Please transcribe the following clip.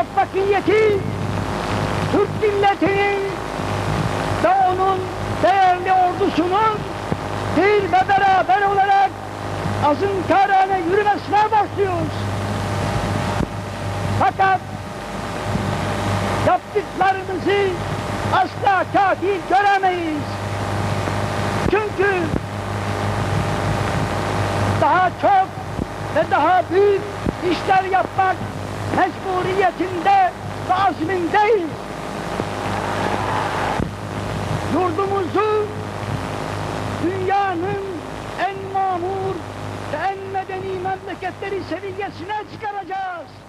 Muvaffakiyeti Türk milletinin ve onun değerli ordusunun bir ve beraber olarak azınkarane yürümesine başlıyoruz. Fakat yaptıklarımızı asla kafi göremeyiz. Çünkü daha çok ve daha büyük işler yapmak mecburiyetinde ve azmindeyiz. Yurdumuzu dünyanın en mamur ve en medeni memleketleri seviyesine çıkaracağız.